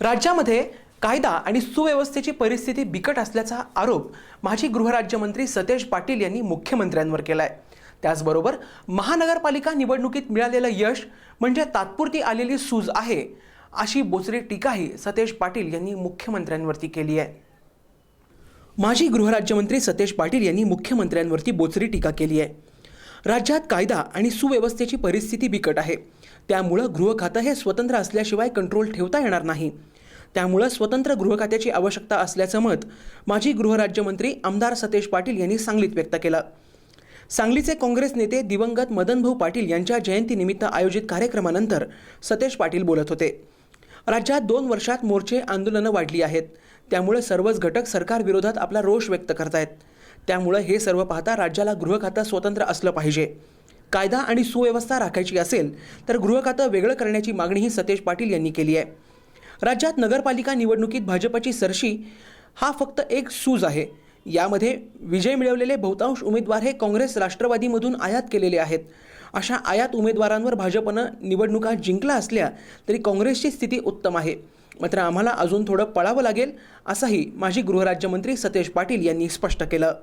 राज्यामध्ये कायदा आणि सुव्यवस्थेची परिस्थिती बिकट असल्याचा आरोप माजी गृहराज्यमंत्री सतेज पाटील यांनी मुख्यमंत्र्यांवर केला आहे त्याचबरोबर महानगरपालिका निवडणुकीत मिळालेलं यश म्हणजे तात्पुरती आलेली सूज आहे अशी बोचरी टीकाही सतेज पाटील यांनी मुख्यमंत्र्यांवरती केली आहे. माजी गृहराज्यमंत्री सतेज पाटील यांनी मुख्यमंत्र्यांवरती बोचरी टीका केली आहे. राज्यात कायदा आणि सुव्यवस्थेची परिस्थिती बिकट आहे. त्यामुळं गृह खातं हे स्वतंत्र असल्याशिवाय कंट्रोल ठेवता येणार नाही. त्यामुळं स्वतंत्र गृह खात्याची आवश्यकता असल्याचं मत माजी गृहराज्यमंत्री आमदार सतेज पाटील यांनी सांगलीत व्यक्त केलं. सांगलीचे काँग्रेस नेते दिवंगत मदनभाऊ पाटील यांच्या जयंतीनिमित्त आयोजित कार्यक्रमानंतर सतेज पाटील बोलत होते. राज्यात दोन वर्षात मोर्चे आंदोलनं वाढली आहेत. त्यामुळे सर्वच घटक सरकारविरोधात आपला रोष व्यक्त करतायत. त्यामुळं हे सर्व पाहता राज्याला गृह खातं स्वतंत्र असलं पाहिजे. कायदा आणि सुव्यवस्था राखायची असेल तर गृह खातं वेगळं करण्याची मागणीही सतेज पाटील यांनी केली आहे. राज्यात नगरपालिका निवडणुकीत भाजपची सरशी हा फक्त एक सूज आहे. यामध्ये विजय मिळवलेले बहुतांश उमेदवार हे काँग्रेस राष्ट्रवादीमधून आयात केलेले आहेत. अशा आयात उमेदवारांवर भाजपनं निवडणुका जिंकल्या असल्या तरी काँग्रेसची स्थिती उत्तम आहे. मात्र आम्हाला अजून थोडं पळावं लागेल असंही माजी गृहराज्यमंत्री सतेज पाटील यांनी स्पष्ट केलं.